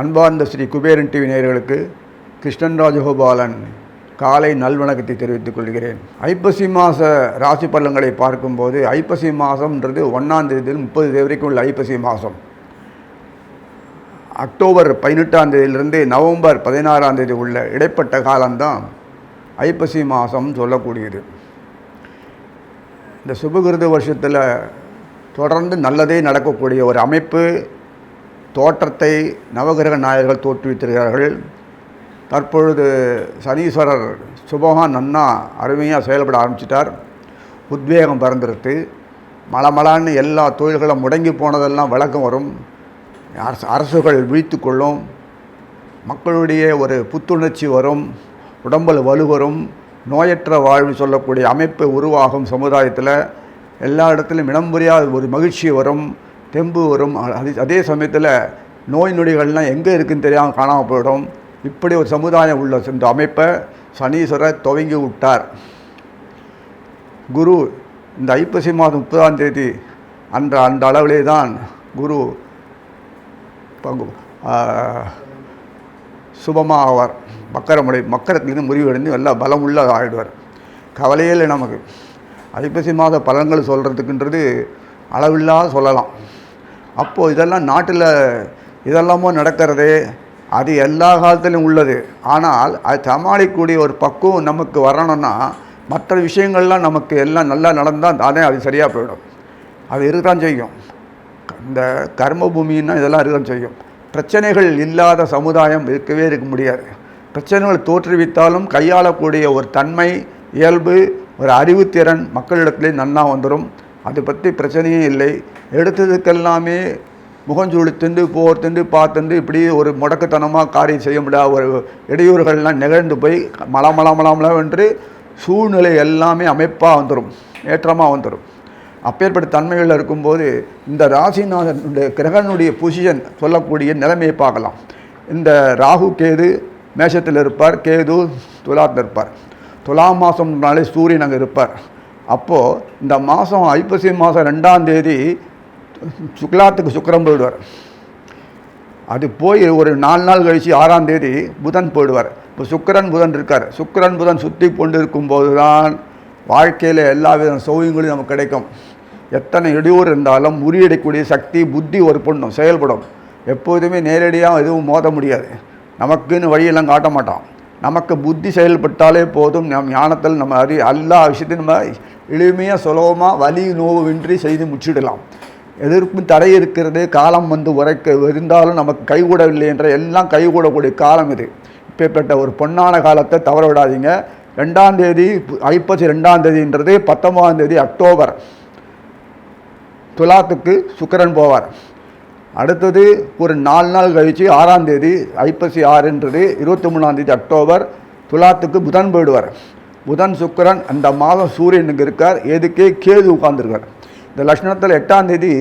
அன்பார்ந்த ஸ்ரீ குபேரன் டிவி நேயர்களுக்கு கிருஷ்ணன் ராஜகோபாலன் காலை நல்வணக்கத்தை தெரிவித்துக் கொள்கிறேன். ஐப்பசி மாத ராசி பலன்களை பார்க்கும்போது ஐப்பசி மாதம்ன்றது ஒன்றாம் தேதியில் முப்பது தேதி வரைக்கும் உள்ள ஐப்பசி மாதம் அக்டோபர் பதினெட்டாம் தேதியிலிருந்து நவம்பர் பதினாறாம் தேதி உள்ள இடைப்பட்ட காலம்தான் ஐப்பசி மாதம் சொல்லக்கூடியது. இந்த சுபகிருத வருஷத்தில் தொடர்ந்து நல்லதே நடக்கக்கூடிய ஒரு அமைப்பு தோற்றத்தை நவகிரக நாயகர்கள் தோற்றுவித்திருக்கிறார்கள் தற்பொழுது சனீஸ்வரர் சுபகான் நன்னா அருமையாக செயல்பட ஆரம்பிச்சிட்டார். உத்வேகம் பறந்துருத்து. மலமலான்னு எல்லா தொழில்களும் முடங்கி போனதெல்லாம் விளக்கம் வரும். அரசு அரசுகள் விழித்து கொள்ளும். மக்களுடைய ஒரு புத்துணர்ச்சி வரும். உடம்பில் வலு வரும். நோயற்ற வாழ்வு சொல்லக்கூடிய அமைப்பு உருவாகும் சமுதாயத்தில் எல்லா இடத்துலையும் இனம் புரியாத ஒரு மகிழ்ச்சி வரும் தெம்பு வரும். அதே அதே சமயத்தில் நோய் நொடிகள்லாம் எங்கே இருக்குதுன்னு தெரியாமல் காணாமல் போயிடும். இப்படி ஒரு சமுதாயம் உள்ள இந்த அமைப்பை சனீஸ்வரர் துவங்கி விட்டார். குரு இந்த ஐப்பசி மாதம் முப்பதாம் தேதி அந்த அந்த அளவிலே தான் குரு பங்கு சுபமாக ஆவார் மக்கரமுடை மக்கரத்துலேருந்து முறிவடைந்து எல்லாம் பலமுள்ள ஆகிடுவார் கவலையே இல்லை நமக்கு. ஐப்பசி மாத பலன்கள் சொல்கிறதுக்குன்றது அளவில்லாத சொல்லலாம். அப்போது இதெல்லாம் நாட்டில் இதெல்லாமோ நடக்கிறது அது எல்லா காலத்திலும் உள்ளது. ஆனால் அது சமாளிக்கக்கூடிய ஒரு பக்குவம் நமக்கு வரணும்னா மற்ற விஷயங்கள்லாம் நமக்கு எல்லாம் நல்லா நடந்தால் தானே அது சரியாக போயிடும். அது இருக்கான் செய்யும். இந்த கர்ம பூமின்னா இதெல்லாம் இருக்கான் செய்யும். பிரச்சனைகள் இல்லாத சமுதாயம் இருக்கவே இருக்க முடியாது. பிரச்சனைகள் தோற்றுவித்தாலும் கையாளக்கூடிய ஒரு தன்மை இயல்பு ஒரு அறிவுத்திறன் மக்களிடத்திலே நன்னா வந்துடும் அதை பற்றி பிரச்சனையே இல்லை. எடுத்ததுக்கெல்லாமே முகஞ்சூடு திண்டு போர் திண்டு பார்த்துண்டு இப்படி ஒரு முடக்கத்தனமாக காரியம் செய்ய முடியாத ஒரு இடையூறுகள்லாம் நிகழ்ந்து போய் மல என்று சூழ்நிலை எல்லாமே அமைப்பாக வந்துடும் ஏற்றமாக வந்துடும் அப்பேற்பட்ட தன்மைகளில் இருக்கும்போது இந்த ராசிநாதனுடைய கிரகனுடைய பொசிஷன் சொல்லக்கூடிய நிலைமையை பார்க்கலாம். இந்த ராகு கேது மேஷத்தில் இருப்பார் கேது துலாத்தில் இருப்பார். துலாம் மாதம்னாலே சூரியன் அங்கே இருப்பார். அப்போது இந்த மாதம் ஐப்பசி மாதம் ரெண்டாம் தேதி சுக்லாத்துக்கு சுக்கரம் போயிடுவார். அது போய் ஒரு நாலு நாள் கழித்து ஆறாம் தேதி புதன் போயிடுவார். இப்போ சுக்கரன் புதன் இருக்கார். சுக்கரன் புதன் சுற்றி கொண்டு இருக்கும்போது தான் வாழ்க்கையில் எல்லா வித சௌகரியங்களும் நமக்கு கிடைக்கும். எத்தனை இடையூறு இருந்தாலும் முறியடிக்கக்கூடிய சக்தி புத்தி ஒரு பொண்ணும் செயல்படும். எப்போதுமே நேரடியாக எதுவும் மோத முடியாது. நமக்குன்னு வழியெல்லாம் காட்ட மாட்டான். நமக்கு புத்தி செயல்பட்டாலே போதும். நம் ஞானத்தில் நம்ம அறி எல்லா விஷயத்தையும் நம்ம எளிமையாக சுலபமாக வலி நோவின்றி செய்து முடிச்சிடலாம் எதிர்ப்பும் தடை இருக்கிறது. காலம் வந்து உரைக்க இருந்தாலும் நமக்கு கைகூடவில்லை என்ற எல்லாம் கைகூடக்கூடிய காலம் இது. இப்பேற்பட்ட ஒரு பொன்னான காலத்தை தவற விடாதீங்க. ரெண்டாம் தேதி ஐப்பசி ரெண்டாம் தேதின்றது தேதி அக்டோபர். துலாத்துக்கு சுக்கரன் போவார். அடுத்தது ஒரு நாலு நாள் கழித்து ஆறாம் தேதி ஐப்பசி ஆறுன்றது இருபத்தி மூணாம் தேதி அக்டோபர் துலாத்துக்கு புதன் போயிடுவார். புதன் சுக்கரன் அந்த மாதம் சூரியனுக்கு இருக்கார். எதுக்கே கேது உட்கார்ந்துருக்கார். இந்த லக்ஷணத்தில் எட்டாம் தேதி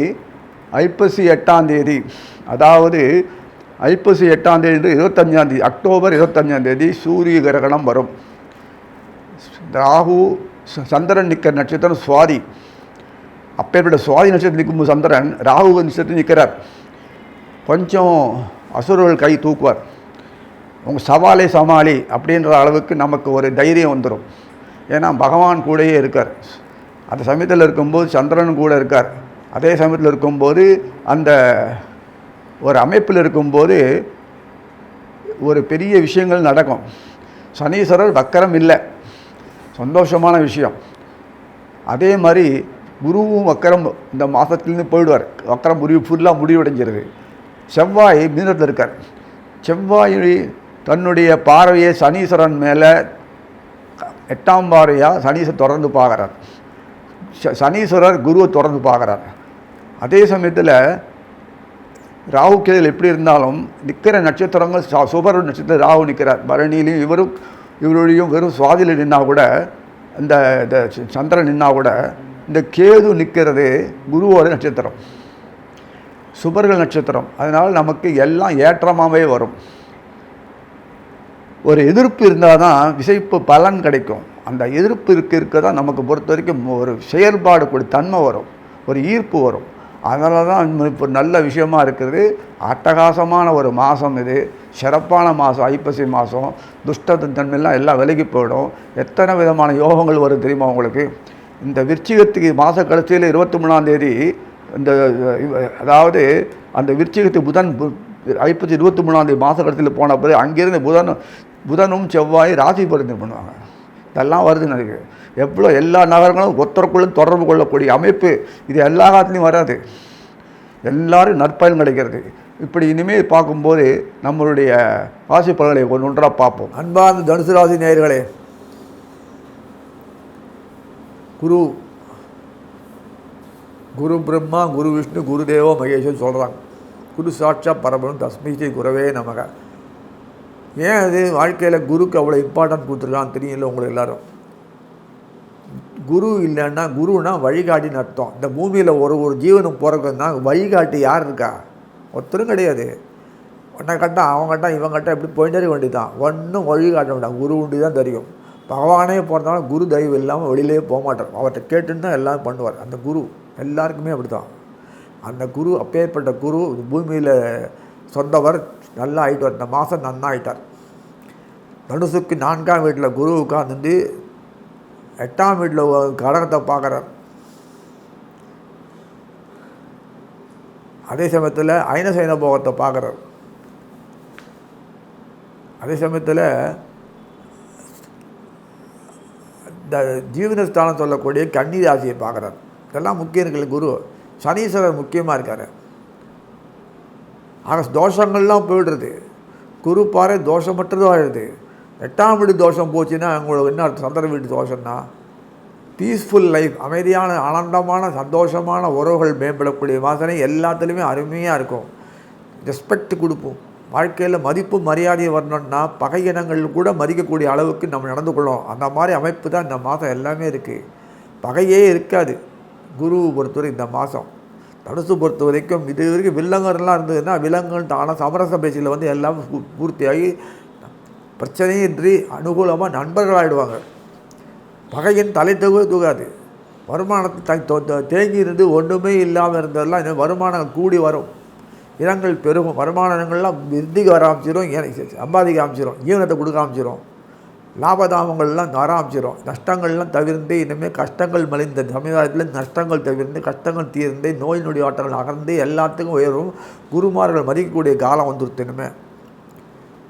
ஐப்பசி எட்டாம் தேதி அதாவது ஐப்பசி எட்டாம் தேதி இருபத்தஞ்சாம் தேதி அக்டோபர் இருபத்தஞ்சாம் தேதி சூரிய கிரகணம் வரும். ராகு சந்திரன் நிற்கிற நட்சத்திரம் சுவாதி. அப்பேற்பட்ட சுவாதி நட்சத்திரம் நிற்கும் சந்திரன் ராகு நட்சத்திரம் நிற்கிறார் கொஞ்சம் அசுரர்கள் கை தூக்குவார். உங்கள் சவாலே சமாளி அப்படின்ற அளவுக்கு நமக்கு ஒரு தைரியம் வந்துடும் ஏன்னா பகவான் கூடயே இருக்கார். அந்த சமயத்தில் இருக்கும்போது சந்திரன் கூட இருக்கார். அதே சமயத்தில் இருக்கும்போது அந்த ஒரு அமைப்பில் இருக்கும்போது ஒரு பெரிய விஷயங்கள் நடக்கும். சனீஸ்வரர் வக்கரம் இல்லை. சந்தோஷமான விஷயம். அதே மாதிரி குருவும் வக்கரம் இந்த மாதத்துலேருந்து போயிடுவார். வக்கரம் முடிவு ஃபுல்லாக முடிவடைஞ்சிருது. செவ்வாய் மீனத்தில் இருக்கார். செவ்வாய் தன்னுடைய பார்வையை சனீஸ்வரன் மேலே எட்டாம் பார்வையாக சனீஸ்வரர் தொடர்ந்து பார்க்குறார். ச- சனீஸ்வரர் குருவை தொடர்ந்து பார்க்குறார். அதே சமயத்தில் ராகு கேதுகள் எப்படி இருந்தாலும் நிற்கிற நட்சத்திரங்கள் ச- சுபர் நட்சத்திரம் ராகு நிற்கிறார் பரணியிலையும் இவரும் இவருடையும் வெறும் சுவாதியில் நின்னா கூட இந்த இந்த சந்திரன் நின்னா கூட இந்த கேது நிற்கிறது குருவோட நட்சத்திரம். சுபர்கள் நட்சத்திரம். அதனால் நமக்கு எல்லாம் ஏற்றமாகவே வரும். ஒரு எதிர்ப்பு இருந்தால் தான் விசைப்பு பலன் கிடைக்கும். அந்த எதிர்ப்பு இருக்க இருக்க தான் நமக்கு பொறுத்த வரைக்கும் ஒரு செயல்பாடு கூடிய தன்மை வரும். ஒரு ஈர்ப்பு வரும். அதனால தான் இப்போ நல்ல விஷயமா இருக்கிறது அட்டகாசமான ஒரு மாதம் இது. சிறப்பான மாதம் ஐப்பசி மாதம் துஷ்டத்தின் தன்மையெல்லாம் எல்லாம் விலகி போயிடும். எத்தனை விதமான யோகங்கள் வரும் தெரியுமா உங்களுக்கு? இந்த விருச்சிகத்துக்கு மாத கடைசியில் இருபத்தி மூணாம் தேதி இந்த அதாவது அந்த விருச்சிகத்து புதன் பு- இருபத்தி மூணாம் தேதி மாத கடத்தில் போன பிறகு அங்கேருந்து புதன் புதனும் செவ்வாய் ராசி பரிந்து பண்ணுவாங்க. இதெல்லாம் வருது எனக்கு எவ்வளோ எல்லா நகரங்களும் ஒருத்தருக்குள்ளும் தொடர்பு கொள்ளக்கூடிய அமைப்பு. இது எல்லா காலத்துலையும் வராது. எல்லாரும் நற்பயன் கிடைக்கிறது. இப்படி இனிமேல் பார்க்கும்போது நம்மளுடைய ராசி பலன்களை ஒன்று ஒன்றாக பார்ப்போம். அன்பார்ந்த தனுசு ராசி நேயர்களே குரு குரு பிரம்மா குரு விஷ்ணு குரு தேவோ மகேஷன் சொல்கிறாங்க குரு சாட்சா பரபரம் தஸ்மை குரவே நமக. ஏன் அது? வாழ்க்கையில் குருக்கு அவ்வளோ இம்பார்ட்டன்ட் கொடுத்துருக்கான்னு தெரியல உங்களுக்கு எல்லாரும். குரு இல்லைன்னா குருனா வழிகாட்டின்னு அர்த்தம். இந்த பூமியில் ஒரு ஒரு ஜீவனம் பிறகுன்னா வழிகாட்டி யார் இருக்கா? ஒருத்தரும் கிடையாது. உன்னை கட்டா அவன் கட்டா இவன் கட்டா இப்படி போயிட்டே இருக்க வேண்டியதுதான். ஒன்றும் வழிகாட்ட வேண்டாம். குரு உண்டு தான் தெரியும். பகவானே போகிறதுனால குரு தயவு இல்லாமல் வெளியிலே போக மாட்டார். அவர்கிட்ட கேட்டுன்னு தான் எல்லாம் பண்ணுவார். அந்த குரு எல்லாருக்குமே அப்படி தான் அந்த குரு அப்பேற்பட்ட குரு பூமியில் சொந்தவர் நல்லா ஆயிட்டார். இந்த மாதம் நன்னா ஆயிட்டார் தனுசுக்கு நான்காம் வீட்டில் குரு உட்காந்துட்டு எட்டாம் வீட்டில் கடகத்தை பார்க்குறார். அதே சமயத்தில் ஐனசைன போகத்தை பார்க்குறார். அதே சமயத்தில் இந்த ஜீவனஸ்தானம் சொல்லக்கூடிய கன்னி ராசியை பார்க்குறார். இதெல்லாம் முக்கியம் இருக்குல்ல குரு? சனீஸ்வரர் முக்கியமாக இருக்கார். ஆக தோஷங்கள்லாம் போயிடுறது. குரு பாறை தோஷமற்றதும் ஆயிடுது. எட்டாம் வீடு தோஷம் போச்சுன்னா உங்களுக்கு என்ன சந்திர வீடு தோஷம்னா பீஸ்ஃபுல் லைஃப் அமைதியான ஆனந்தமான சந்தோஷமான உறவுகள் மேம்படக்கூடிய வாசனை எல்லாத்துலேயுமே அருமையாக இருக்கும். ரெஸ்பெக்ட் கொடுப்போம். வாழ்க்கையில் மதிப்பு மரியாதை வரணும்னா பகை இனங்கள் கூட மதிக்கக்கூடிய அளவுக்கு நம்ம நடந்து கொள்ளும். அந்த மாதிரி அமைப்பு தான் இந்த மாதம் எல்லாமே இருக்குது பகையே இருக்காது. குரு பொறுத்தவரை இந்த மாதம். தனுசு பொறுத்த வரைக்கும் இது வரைக்கும் வில்லங்கர்லாம் இருந்ததுன்னா விலங்குகள் தானாக சமரச பேச்சில் வந்து எல்லாம் பூ- பூர்த்தியாகி பிரச்சனையின்றி அனுகூலமாக நண்பர்கள் ஆகிடுவாங்க பகையின் தலை தூக தூகாது. வருமானத்தை த- தேங்கி இருந்து ஒன்றுமே இல்லாமல் இருந்ததெல்லாம் இன்னும் வருமானம் கூடி வரும். இனங்கள் பெருகும் வருமானங்கள்லாம் விருத்திக்கு வர ஆரம்பிச்சிடும் சம்பாதிக்க ஆரம்பிச்சிடும் ஈவனத்தை கொடுக்க ஆரம்பிச்சிடும் லாபதாமங்கள்லாம் வர ஆரம்பிச்சிடும் நஷ்டங்கள்லாம் தவிர்ந்து இனிமேல் கஷ்டங்கள் மலிந்த சமுதாயத்தில் நஷ்டங்கள் தவிர்ந்து கஷ்டங்கள் தீர்ந்து நோய் நொடி ஆட்டங்கள் அகர்ந்து எல்லாத்துக்கும் உயரும். குருமார்கள் மதிக்கக்கூடிய காலம் வந்துருத்து இனிமேல்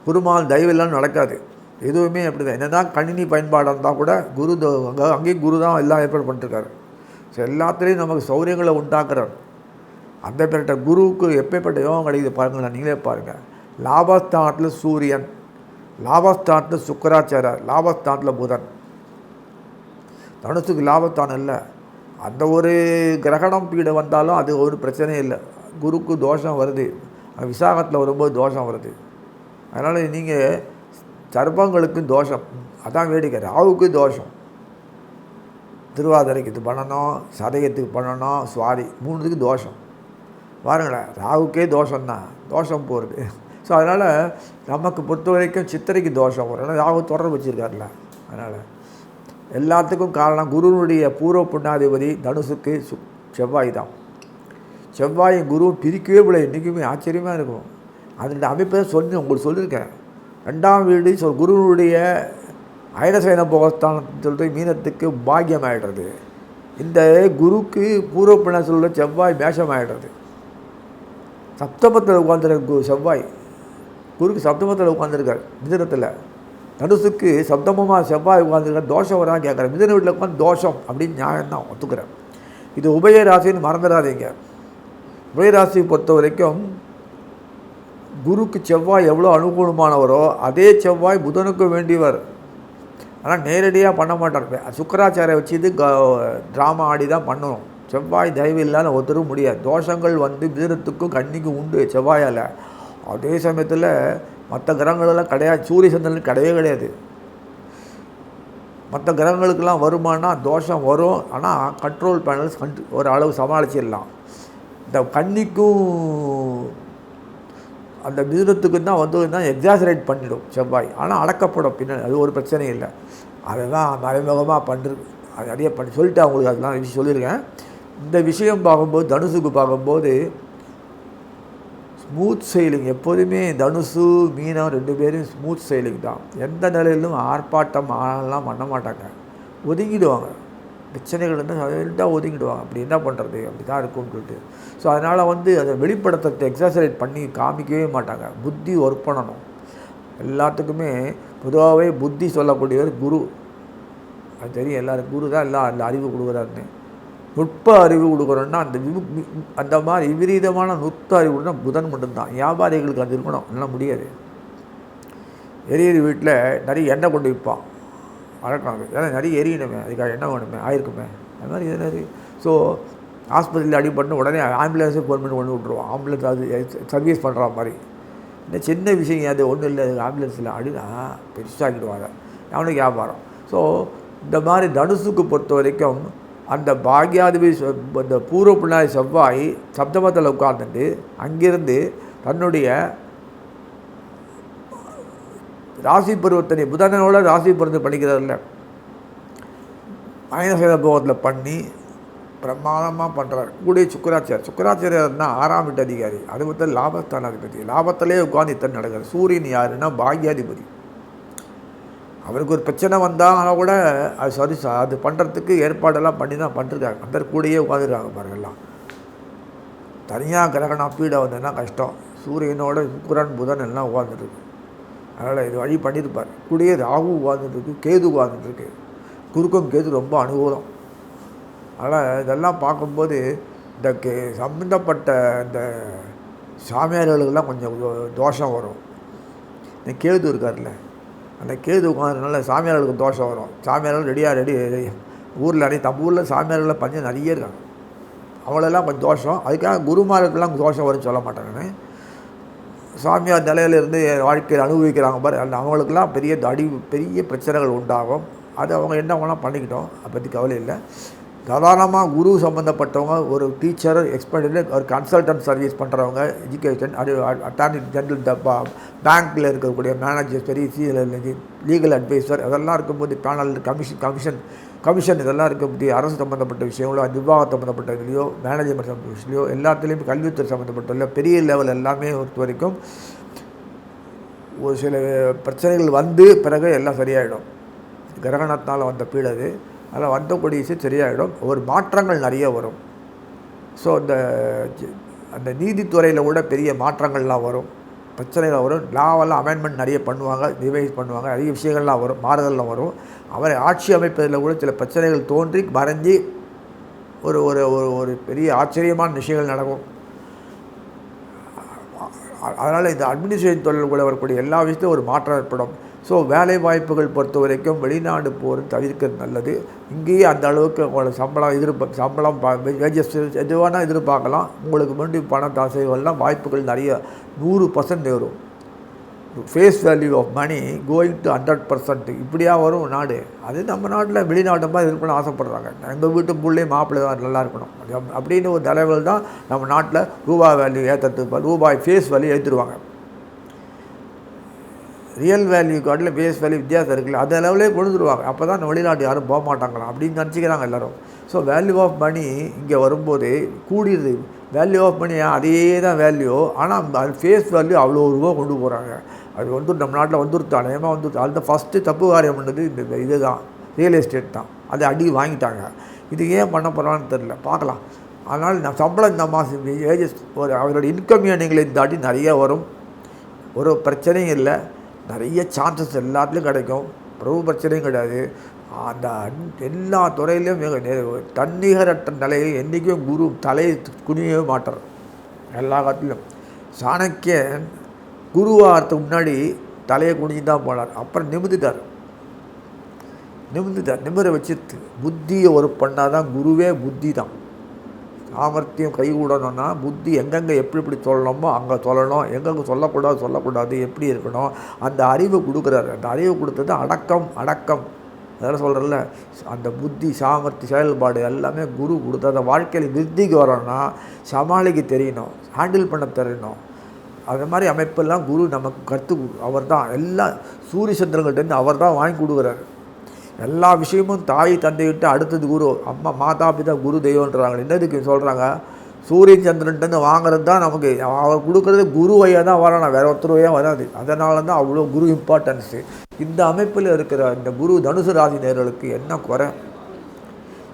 குருமால் தயவில்லாம் நடக்காது. எதுவுமே அப்படி தான் என்னதான் கணினி பயன்பாடாக இருந்தால் கூட குரு தோ- அங்கேயும் குரு தான் எல்லாம் ஏற்பாடு பண்ணிட்டுருக்காரு. ஸோ எல்லாத்துலேயும் நமக்கு சௌரியங்களை உண்டாக்குறார். அந்த பேர்கிட்ட குருவுக்கு எப்பேற்பட்ட யோகம் கிடைக்குது பாருங்களேன் நீங்களே பாருங்கள் லாபஸ்தானத்தில் சூரியன் லாபஸ்தானத்தில் சுக்கராச்சாரர் லாபஸ்தானத்தில் புதன். தனுசுக்கு லாபஸ்தானம் இல்லை. அந்த ஒரு கிரகணம் பீடை வந்தாலும் அது ஒரு பிரச்சனையும் இல்லை. குருக்கு தோஷம் வருது. விசாகத்தில் வரும்போது தோஷம் வருது. அதனால் நீங்கள் சர்ப்பங்களுக்கு தோஷம். அதான் வேடிக்கை. ராவுக்கு தோஷம். திருவாதிரைக்கு இது பண்ணணும் சதயத்துக்கு பண்ணணும் சுவாதி மூணுத்துக்கு தோஷம். பாருங்களேன் ராகுக்கே தோஷம்தான். தோஷம் போகிறது ஸோ அதனால் நமக்கு பொறுத்த வரைக்கும் சித்திரைக்கு தோஷம். வரும் ஏன்னா ராகு தொடர்பு வச்சுருக்காருல அதனால். எல்லாத்துக்கும் காரணம் குருனுடைய பூர்வ புண்ணாதிபதி தனுசுக்கு சு செவ்வாய் தான். செவ்வாய் குரு பிரிக்கவே முடியாது இன்றைக்குமே ஆச்சரியமாக இருக்கும். அதனுடைய அமைப்பை சொல்லி உங்களுக்கு சொல்லியிருக்கேன். ரெண்டாம் வீடு சொல் குருனுடைய அயனசேன போகஸ்தானம்னு சொல்லிட்டு மீனத்துக்கு பாக்கியம் ஆகிடுறது இந்த குருக்கு பூர்வ புண்ண சொல்ல செவ்வாய் மேஷம் ஆகிடுறது சப்தமத்தில் உட்காந்துருக்க செவ்வாய் குருக்கு சப்தமத்தில் உட்காந்துருக்கார் மிதனத்தில். தனுசுக்கு சப்தமமாக செவ்வாய் உட்காந்துருக்கார் தோஷம் வரா கேட்குறேன் மிதன வீட்டில் உட்காந்து தோஷம் அப்படின்னு நியாயம் தான் ஒத்துக்கிறேன் இது உபய ராசின்னு மறந்துடாதீங்க. உபயராசியை பொறுத்த வரைக்கும் குருக்கு செவ்வாய் எவ்வளோ அனுகூலமானவரோ அதே செவ்வாய் புதனுக்கு வேண்டியவர். ஆனால் நேரடியாக பண்ண மாட்டார். சுக்கராச்சாரியை வச்சு இது ட்ராமா ஆடி தான் பண்ணணும். செவ்வாய் தயவு இல்லாத ஒருத்தரும் முடியாது. தோஷங்கள் வந்து மிதனத்துக்கும் கன்னிக்கும் உண்டு செவ்வாயால். அதே சமயத்தில் மற்ற கிரகங்களெல்லாம் கிடையாது. சூரிய சந்திரன் கிடையவே கிடையாது. மற்ற கிரகங்களுக்கெல்லாம் வருமானா தோஷம் வரும். ஆனால் கண்ட்ரோல் பேனல்ஸ் கண் ஒரு அளவு சமாளிச்சிடலாம். இந்த கன்னிக்கும் அந்த மிதுனத்துக்கு தான் வந்து தான் எக்ஸாசரேட் பண்ணிடும் செவ்வாய். ஆனால் அடக்கப்படும். பின்னாடி அது ஒரு பிரச்சனையும் இல்லை. அதெல்லாம் மறைமுகமாக பண்ணுறது அது நிறைய பண்ணி சொல்லிட்டு அவங்களுக்கு அதெல்லாம் விஷயம் சொல்லியிருக்கேன். இந்த விஷயம் பார்க்கும்போது தனுசுக்கு பார்க்கும்போது ஸ்மூத் செயலிங் எப்போதுமே தனுசு மீனம் ரெண்டு பேரும் ஸ்மூத் செயலிங் தான். எந்த நிலையிலும் ஆர்ப்பாட்டம் ஆளெல்லாம் பண்ண மாட்டாங்க. ஒதுங்கிடுவாங்க. பிரச்சனைகள் வந்து சதவீதம் ஒதுங்கிடுவாங்க. அப்படி என்ன பண்ணுறது அப்படி தான் இருக்கும்னு சொல்லிட்டு. ஸோ அதனால் வந்து அதை வெளிப்படுத்துறதை எக்ஸசரேட் பண்ணி காமிக்கவே மாட்டாங்க. புத்தி ஒர்க் பண்ணணும். எல்லாத்துக்குமே பொதுவாகவே புத்தி சொல்லக்கூடியவர் குரு. அது தெரியும். எல்லாரும் குரு தான். எல்லாம் அந்த அறிவு கொடுக்குறாருன்னு. நுட்ப அறிவு கொடுக்குறோன்னா அந்த விமு- அந்த மாதிரி விபரீதமான நுட்ப அறிவுனா புதன் மட்டும்தான். வியாபாரிகளுக்கு அது இருக்கணும். எல்லாம் முடியாது. எரியற வீட்டில் நிறைய எண்ணெய் கொண்டு விற்பான். வழக்கம் ஏன்னா நிறைய எரியணுமே. அதுக்காக எண்ணெய் வேணுமே. ஆயிருக்குமே. அது மாதிரி எதனாரு ஸோ ஆஸ்பத்திரியில் அடிபட்டு உடனே ஆம்புலன்ஸே ஃபோன் பண்ணி கொண்டு விட்ருவோம் ஆம்புலன்ஸ் அது சர்வீஸ் பண்ணுற மாதிரி. இந்த சின்ன விஷயம் அது ஒன்றும் இல்லை. ஆம்புலன்ஸில் அடினா பெருசாகிடுவாங்க அவனுக்கு வியாபாரம். ஸோ இந்த மாதிரி தனுசுக்கு பொறுத்த வரைக்கும் அந்த பாக்யாதிபதி அந்த பூர்வ பிள்ளை செவ்வாய் சப்தமத்தில் உட்கார்ந்துட்டு அங்கிருந்து தன்னுடைய ராசி பருவத்தனை புதனோட ராசி பருவத்தை பண்ணிக்கிறதில்ல பயணசேத போகத்தில் பண்ணி பிரமாதமாக பண்ணுறாரு கூட சுக்கராச்சாரியர் தான் ஆறாம் வீட்டு அதிகாரி. அது மட்டும் லாபஸ்தானாதிபதி. லாபத்திலே உட்காந்து இத்தனை நடக்கிறார். சூரியன் யாருன்னா பாக்யாதிபதி. அவருக்கு ஒரு பிரச்சனை வந்தால் கூட அது சரி அது பண்ணுறதுக்கு ஏற்பாடெல்லாம் பண்ணி தான் பண்ணிருக்காங்க அந்த கூடயே உட்காந்துருக்காங்க பாருங்கள்லாம் தனியாக கிரகணம் பீடை வந்ததுன்னா கஷ்டம். சூரியனோட சுக்கரன் புதன் எல்லாம் உட்காந்துருக்கு அதனால் இது வழி பண்ணியிருப்பார். கூடயே ராகு உட்காந்துருக்கு கேது உட்காந்துருக்கு குறுக்கம் கேது ரொம்ப அனுகூலம். அதனால் இதெல்லாம் பார்க்கும்போது இந்த கே சம்மந்தப்பட்ட இந்த சாமியார்களுக்கெல்லாம் கொஞ்சம் தோஷம் வரும். இந்த கேது இருக்கார்ல அந்த கேது உட்காந்துனால சாமியார்களுக்கு தோஷம் வரும். சாமியார்கள் ரெடியாக ரெடி ஊரில் நிறைய நம்ம ஊரில் சாமியார்களில் பஞ்சம் நிறைய இருக்காங்க. அவங்களெல்லாம் கொஞ்சம் தோஷம். அதுக்காக குருமார்களுக்கெல்லாம் தோஷம் வரும்னு சொல்ல மாட்டேன் நான். சாமியார் நிலையிலிருந்து வாழ்க்கையில் அனுபவிக்கிறாங்க பாரு. அந்த அவங்களுக்கெல்லாம் பெரிய அடி பெரிய பிரச்சனைகள் உண்டாகும். அது அவங்க என்ன வேணால் பண்ணிக்கிட்டோம். அதை பற்றி கவலை இல்லை. சாதாரணமாக குரு சம்மந்தப்பட்டவங்க ஒரு டீச்சர் எக்ஸ்பர்ட் ஒரு கன்சல்டன்ட் சர்வீஸ் பண்ணுறவங்க எஜுகேஷன் அது அட்டார்னி ஜென்ரல் பேங்க்கில் இருக்கக்கூடிய மேனேஜர் பெரிய சீரியல் லீகல் அட்வைசர் அதெல்லாம் இருக்கும்போது பேனல் கமிஷன் கமிஷன் கமிஷன் இதெல்லாம் இருக்கக்கூடிய அரசு சம்மந்தப்பட்ட விஷயங்களோ நிர்வாகம் சம்மந்தப்பட்ட இதுலையோ மேனேஜ்மெண்ட் சம்மந்த விஷயங்களோ எல்லாத்துலேயும் கல்வித்துறை சம்மந்தப்பட்ட பெரிய லெவல் எல்லாமே பொறுத்த வரைக்கும் ஒரு சில பிரச்சனைகள் வந்து பிறகு எல்லாம் சரியாயிடும். கிரகணத்தால் வந்த பீடது. அது அதில் வந்த விஷயம் சரியாயிடும். ஒரு மாற்றங்கள் நிறைய வரும். ஸோ அந்த அந்த நீதித்துறையில் கூட பெரிய மாற்றங்கள்லாம் வரும். பிரச்சனைகள் வரும். லாவெல்லாம் அமெண்ட்மெண்ட் நிறைய பண்ணுவாங்க ரிவைஸ் பண்ணுவாங்க நிறைய விஷயங்கள்லாம் வரும் மாறுதல்லாம் வரும். அவரை ஆட்சி அமைப்பதில் கூட சில பிரச்சனைகள் தோன்றி மறைஞ்சி ஒரு ஒரு ஒரு ஒரு பெரிய ஆச்சரியமான விஷயங்கள் நடக்கும். அதனால் இந்த அட்மினிஸ்ட்ரேஷன் தொழில் கூட வரக்கூடிய எல்லா விஷயத்தையும் ஒரு மாற்றம் ஏற்படும். ஸோ வேலை வாய்ப்புகள் பொறுத்த வரைக்கும் வெளிநாடு போகிறது தவிர்க்கிறது நல்லது. இங்கேயே அந்த அளவுக்கு உங்களோட சம்பளம் எதிர்ப்பு சம்பளம் வேஜஸ் எது வேணால் எதிர்பார்க்கலாம். உங்களுக்கு முன்னாடி பண தாசைகள்லாம் வாய்ப்புகள் நிறைய நூறு பர்சன்ட் வரும் face value of money going to hundred percent இப்படியா வரும் நாடு. அது நம்ம நாட்டில் வெளிநாட்டு மாதிரி இருக்கணும்னு ஆசைப்படுறாங்க. எங்கள் வீட்டு பிள்ளையும் மாப்பிள்ளை தான் நல்லா இருக்கணும். அப்படின்னு ஒரு தலைவர் தான் நம்ம நாட்டில் ரூபாய் வேல்யூ ஏற்றுறதுக்கு ரூபாய் ஃபேஸ் வேல்யூ ஏற்றுருவாங்க ரியல் வேல்யூ காட்டில் ஃபேஸ் வேல்யூ வித்தியாசம் இருக்குல்ல அந்த லெவலே கொடுத்துருவாங்க அப்போ தான் வெளிநாட்டு யாரும் போக மாட்டாங்களாம் அப்படின்னு நினச்சிக்கிறாங்க எல்லோரும். ஸோ வேல்யூ ஆஃப் மணி இங்கே வரும்போது கூடிடுது வேல்யூ ஆஃப் மணி அதே தான் வேல்யூ ஆனால் அது ஃபேஸ் வேல்யூ அவ்வளோ ரூபா கொண்டு போகிறாங்க அது வந்து நம்ம நாட்டில் வந்துருத்தா நேமாக வந்துருத்தா அந்த ஃபஸ்ட்டு தப்பு காரியம் பண்ணது இந்த இது தான் ரியல் எஸ்டேட் தான். அதை அடி வாங்கிட்டாங்க. இது ஏன் பண்ண போகிறான்னு தெரில பார்க்கலாம். அதனால் நான் சம்பளம் இந்த மாதம் ஏஜஸ் ஒரு அவரோட இன்கம் ஏர்னிங்கில் இந்த அடி நிறைய வரும். ஒரு பிரச்சனையும் இல்லை. நிறைய சான்சஸ் எல்லாத்துலேயும் கிடைக்கும். பிரபு பிரச்சனையும் கிடையாது. அந்த எல்லா துறையிலையும் மிக தன்னிகரற்ற நிலையை என்றைக்கும் குரு தலையை குனியவே மாட்டார். எல்லா காலத்திலும். சாணக்கியன் குருவாரத்துக்கு முன்னாடி தலையை குனிஞ்சு தான் போனார். அப்புறம் நிமிந்துட்டார் நிமிந்துட்டார் நிமிர வச்சு புத்தியை ஒரு பண்ணால் தான் குருவே புத்தி தான் சாமர்த்தியம் கைகூடணும்னா புத்தி எங்கெங்கே எப்படி எப்படி சொல்லணுமோ அங்கே சொல்லணும். எங்கெங்கே சொல்லக்கூடாது சொல்லக்கூடாது எப்படி இருக்கணும். அந்த அறிவு கொடுக்குறாரு. அந்த அறிவை கொடுத்தது அடக்கம் அடக்கம். அதெல்லாம் சொல்கிறல்ல அந்த புத்தி சாமர்த்தி செயல்பாடு எல்லாமே குரு கொடுத்து அந்த வாழ்க்கையில் விருத்திக்கு வரணும்னா சமாளிக்க தெரியணும். ஹேண்டில் பண்ண தெரியணும். அந்த மாதிரி அமைப்பெல்லாம் குரு நமக்கு கற்று அவர் தான் எல்லாம் சூரிய சந்திரங்கள்டேருந்து அவர் தான் வாங்கி கொடுக்குறாரு. எல்லா விஷயமும் தாய் தந்தையிட்ட அடுத்தது குரு. அம்மா மாதா பிதா குரு தெய்வன்றாங்க என்னதுக்கு சொல்கிறாங்க சூரியன் சந்திரன்ட்டு வாங்குறது தான் நமக்கு. அவர் கொடுக்குறது குரு வழியாக தான் வரணும். வேற ஒருத்தர் வழியாக வராது. அதனால தான் அவ்வளோ குரு இம்பார்ட்டன்ஸு இந்த அமைப்பில் இருக்கிற இந்த குரு தனுசு ராசி நேர்களுக்கு என்ன குறை?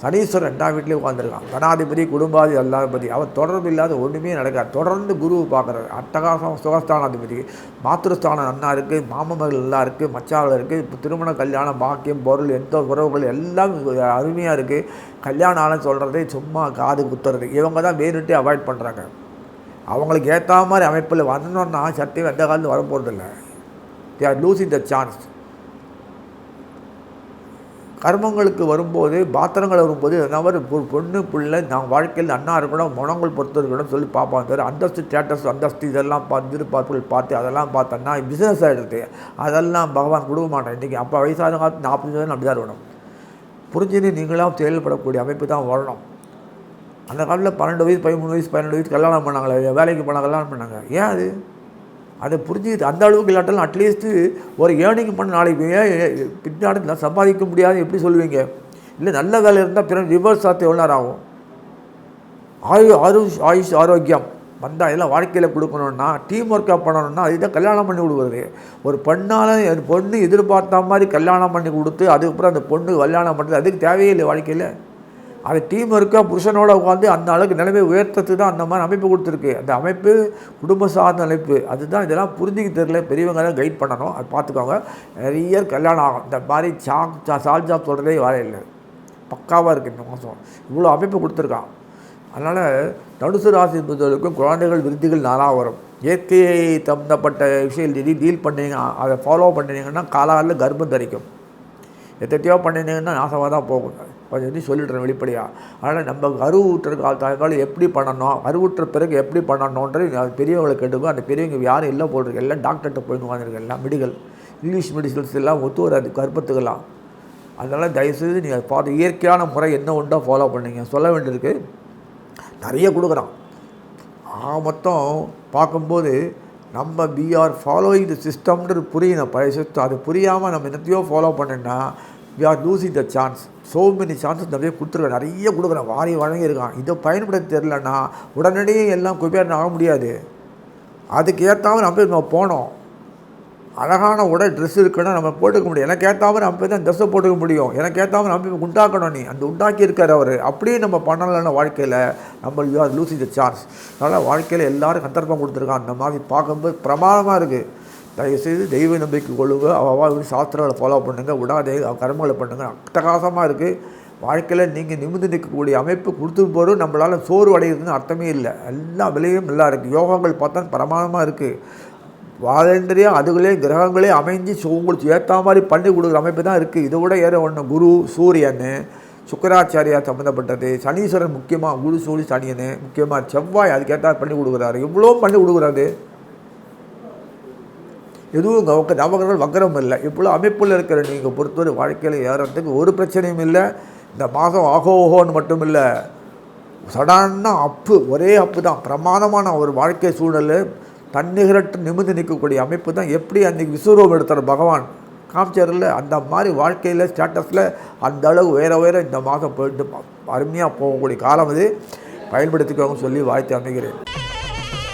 சனீஸ்வரன் ரெண்டாம் வீட்டிலே உட்காந்துருக்கான் கணாதிபதி குடும்பாதி அல்லாதிபதி. அவன் தொடர்பு இல்லாத ஒன்றுமே நடக்காது. தொடர்ந்து குருவை பார்க்குறாரு. அட்டகாசம் சுகஸ்தானாதிபதி. மாத்திருஸ்தானம் நன்னா இருக்குது மாமமகள் நல்லா இருக்குது மச்சாவில் இருக்குது இப்போ திருமண கல்யாணம் பாக்கியம் பொருள் எந்த உறவுகள் எல்லாம் அருமையாக இருக்குது கல்யாணம் ஆளுன்னு சொல்கிறதே சும்மா காது குத்துறது. இவங்க தான் வேறுட்டு அவாய்ட் பண்ணுறாங்க அவங்களுக்கு ஏற்ற மாதிரி அமைப்பில் வரணுன்னா சத்தியம் எந்த காலத்து வர போகிறதில்ல they are losing the chance கர்மங்களுக்கு வரும்போது பாத்திரங்கள் வரும்போது நபர் ஒரு பொண்ணு பிள்ளை நான் வாழ்க்கையில் அண்ணா இருக்கணும் முனங்கள் பொறுத்தவர்களும் சொல்லி பார்ப்பாங்க சார் அந்தஸ்து ஸ்டேட்டஸ் அந்தஸ்து இதெல்லாம் பார்த்து எதிர்பார்ப்புகள் பார்த்து அதெல்லாம் பார்த்தோன்னா பிஸ்னஸ் ஆகிடுது அதெல்லாம் பகவான் கொடுக்க மாட்டேன் இன்றைக்கி அப்போ வயசான காலத்து நாற்பது வயசு அப்படி தான் இருக்கணும். புரிஞ்சுன்னு நீங்களாம் செயல்படக்கூடிய அமைப்பு தான் வரணும். அந்த காலத்தில் பன்னெண்டு வயசு பதிமூணு வயசு பன்னெண்டு வயசு கல்யாணம் பண்ணாங்களே வேலைக்கு போனால் கல்யாணம் பண்ணாங்க. ஏன் அது? அதை புரிஞ்சு அந்த அளவுக்கு இல்லாட்டாலும் அட்லீஸ்ட்டு ஒரு ஏர்னிங் பண்ண நாளைக்கு ஏன் பின்னாடி நான் சம்பாதிக்க முடியாது எப்படி சொல்லுவீங்க? இல்லை நல்ல வேலை இருந்தால் பிறகு ரிவர்ஸ் ஆற்று எவ்வளோ நேரம் ஆகும்? ஆயு ஆயுஷ் ஆயுஷ் ஆரோக்கியம். வந்தால் எல்லாம் வாழ்க்கையில் கொடுக்கணுன்னா டீம் ஒர்க்காக பண்ணணும்னா அதுதான் கல்யாணம் பண்ணி கொடுக்குறது. ஒரு பெண்ணால் பொண்ணு எதிர்பார்த்த மாதிரி கல்யாணம் பண்ணி கொடுத்து அதுக்கப்புறம் அந்த பொண்ணு கல்யாணம் பண்ணுறது அதுக்கு தேவையே இல்லை வாழ்க்கையில். அது டீம் இருக்கா புருஷனோட உட்காந்து அந்த அளவுக்கு நிலைமை உயர்த்தத்துக்கு தான் அந்த மாதிரி அமைப்பு கொடுத்துருக்கு. அந்த அமைப்பு குடும்ப சார்ந்த அமைப்பு. அதுதான் இதெல்லாம் புரிஞ்சிக்க தெரியல. பெரியவங்க தான் கைட் பண்ணணும். அது பார்த்துக்கோங்க. நிறைய கல்யாணம் ஆகும். இந்த மாதிரி சாக் சால் ஜாப் சொல்கிறதே வேலை இல்லை. பக்காவாக இருக்குது இந்த மாதம் இவ்வளோ அமைப்பு கொடுத்துருக்கான். அதனால் தனுசு ராசி என்பவர்களுக்கும் குழந்தைகள் விருத்திகள் நாளாக வரும். இயற்கையை சம்மந்தப்பட்ட விஷயங்கள் டீல் பண்ணீங்க அதை ஃபாலோ பண்ணினீங்கன்னா காலாவில் கர்ப்பம் தரிக்கும். எத்தனையோ பண்ணினீங்கன்னா நாசமாக தான் போகும். கொஞ்சம் வந்து சொல்லிடுறேன் வெளிப்படையாக அதனால் நம்ம கருவுற்ற காலத்தாலும் எப்படி பண்ணணும் அருவுற்ற பிறகு எப்படி பண்ணணுன்றது அது பெரியவங்களை கேட்டுக்கோ அந்த பெரியவங்க யாரும் இல்லை போட்டிருக்கு எல்லாம் டாக்டர்கிட்ட போய் உட்காந்துருக்கு எல்லாம் மெடிக்கல் இங்கிலீஷ் மெடிசன்ஸ் எல்லாம் ஒத்து வராது கர்ப்பத்துக்கெல்லாம். அதனால் தயவுசெய்து நீங்கள் பார்த்து இயற்கையான முறை என்ன உண்டோ ஃபாலோ பண்ணீங்க. சொல்ல வேண்டியிருக்கு நிறைய கொடுக்குறான். ஆ மொத்தம் பார்க்கும்போது நம்ம வி ஆர் ஃபாலோயிங் த சிஸ்டம்ன்றது புரியணும். பழைய சிஸ்டம் அது புரியாமல் நம்ம என்னத்தையோ ஃபாலோ பண்ணோன்னா we are losing the chance so many chances நிறைய கொடுத்துருக்கேன் நிறைய கொடுக்குறேன். வாரி வழங்கியிருக்கான். இதை பயன்படுத்த தெரிலன்னா உடனடியே எல்லாம் குபேரன் ஆக முடியாது. அதுக்கு ஏற்றாமல் நம்ம நம்ம போனோம். அழகான உடை ட்ரெஸ் இருக்குன்னா நம்ம போட்டுக்க முடியும். எனக்கு ஏற்றாமல் நம்ம தான் ட்ரெஸ்ஸை போட்டுக்க முடியும். எனக்கு ஏற்றாமல் நம்ம உண்டாக்கணும் நீ. அந்த உண்டாக்கி இருக்கார் அவர். அப்படியே நம்ம பண்ணலைன்னா வாழ்க்கையில் நம்ம you are losing the chance அதனால் வாழ்க்கையில் எல்லோரும் சந்தர்ப்பம் கொடுத்துருக்கான். அந்த மாதிரி பார்க்கும்போது பிரமாதமாக இருக்குது தயவுசெய்து தெய்வ நம்பிக்கை கொள்ளுங்க. அவ்வளோ சாஸ்திரங்களை ஃபாலோ பண்ணுங்கள் விடாதே கர்மங்களை பண்ணுங்கள் அட்டகாசமாக இருக்குது வாழ்க்கையில் நீங்கள் நிமிர்ந்து நிற்கக்கூடிய அமைப்பு கொடுத்து போகிறோம் நம்மளால் சோறு அடையிறதுன்னு அர்த்தமே இல்லை. எல்லா விலையும் நல்லா இருக்குது யோகங்கள் பார்த்தா பிரமாதமாக இருக்குது வாலண்டரியாக அதுகளே கிரகங்களே அமைஞ்சு உங்களுக்கு ஏற்ற மாதிரி பண்ணி கொடுக்குற அமைப்பு தான் இருக்குது இதை விட ஏற ஒன்று குரு சூரியன் சுக்கராச்சாரியா சம்மந்தப்பட்டது சனீஸ்வரன் முக்கியமாக குரு சூரி சனியன் முக்கியமாக செவ்வாய் அதுக்கேற்ற பண்ணி கொடுக்குறாரு. இவ்வளோ பண்ணி கொடுக்குறாரு. எதுவும் நமக்கு நவகர்கள் வக்கரம் இல்லை. இவ்வளோ அமைப்பில் இருக்கிற நீங்கள் பொறுத்தவரை வாழ்க்கையில் ஏறத்துக்கு ஒரு பிரச்சனையும் இல்லை. இந்த மாதம் ஆகோஹோன்னு மட்டும் இல்லை. சடான்னா அப்பு ஒரே அப்பு தான் பிரமாதமான ஒரு வாழ்க்கை சூழல். தன்னிகரட்டு நிமிர்ந்து நிற்கக்கூடிய அமைப்பு தான் எப்படி அன்றைக்கி விஸ்வரூபம் எடுத்தார் பகவான்? காமிச்சார்ல அந்த மாதிரி வாழ்க்கையில் ஸ்டேட்டஸில் அந்த அளவு உயர உயர இந்த மாதம் போயிட்டு அருமையாக போகக்கூடிய காலம் அது. பயன்படுத்திக்கோங்க சொல்லி வாழ்த்து அமைகிறேன்